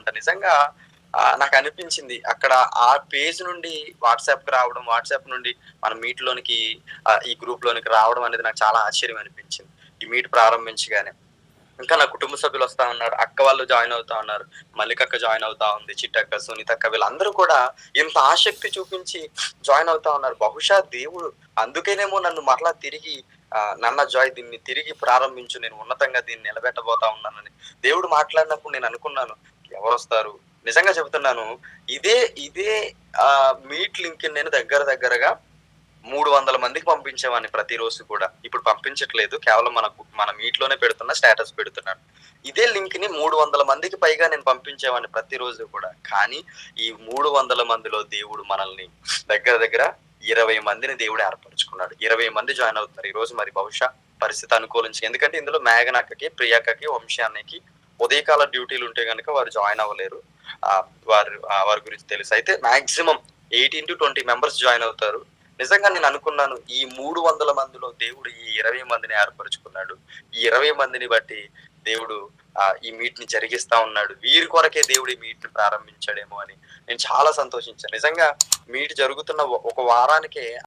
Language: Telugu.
అంట నిజంగా ఆ, నాకు అనిపించింది. అక్కడ ఆ పేజ్ నుండి వాట్సాప్కి రావడం వాట్సాప్ నుండి మన మీట్ లోనికి ఈ గ్రూప్ లోనికి రావడం అనేది నాకు చాలా ఆశ్చర్యం అనిపించింది. ఈ మీట్ ప్రారంభించగానే. ఇంకా నా కుటుంబ సభ్యులు వస్తా ఉన్నారు. అక్క వాళ్ళు జాయిన్ అవుతా ఉన్నారు. మల్లికక్క జాయిన్ అవుతా ఉంది. చిట్టక్క సునీతక్క వీళ్ళందరూ కూడా ఇంత ఆసక్తి చూపించి జాయిన్ అవుతా ఉన్నారు. బహుశా దేవుడు అందుకేనేమో నన్ను మరలా తిరిగి నన్న జాయ్ దీన్ని తిరిగి ప్రారంభించు. నేను ఉన్నతంగా దీన్ని నిలబెట్టబోతా ఉన్నానని దేవుడు మాట్లాడినప్పుడు నేను అనుకున్నాను. ఎవరు వస్తారు నిజంగా చెబుతున్నాను ఇదే ఇదే ఆ మీట్ లింక్ నేను దగ్గర దగ్గరగా మూడు వందల మందికి పంపించేవాడిని ప్రతిరోజు కూడా. ఇప్పుడు పంపించట్లేదు కేవలం మన మన మీట్లోనే పెడుతున్నా స్టేటస్ పెడుతున్నాను. ఇదే లింక్ని మూడు వందల మందికి పైగా నేను పంపించేవాడిని ప్రతిరోజు కూడా. కానీ ఈ మూడు వందల మందిలో దేవుడు మనల్ని దగ్గర దగ్గర ఇరవై మందిని దేవుడు ఏర్పరచుకున్నాడు. ఇరవై మంది జాయిన్ అవుతున్నారు. ఈ రోజు మరి బహుశా పరిస్థితి అనుకూలించి ఎందుకంటే ఇందులో మేఘనక్కకి ప్రియాకకి వంశానికి ఉదయకాల డ్యూటీలు ఉంటే కనుక వారు జాయిన్ అవ్వలేరు. వారు వారి గురించి తెలుసు. అయితే maximum eighteen to twenty members join అవుతారు. నిజంగా నేను అనుకున్నాను ఈ మూడు వందల మందిలో దేవుడు ఈ ఇరవై మందిని ఏర్పరచుకున్నాడు. ఈ ఇరవై మందిని బట్టి దేవుడు ఈ మీట్ని జరిగిస్తా ఉన్నాడు. వీరి కొరకే దేవుడు ఈ మీట్ని ప్రారంభించాడేమో అని నేను చాలా సంతోషించాను. నిజంగా మీట్ జరుగుతున్న ఒక వారానికే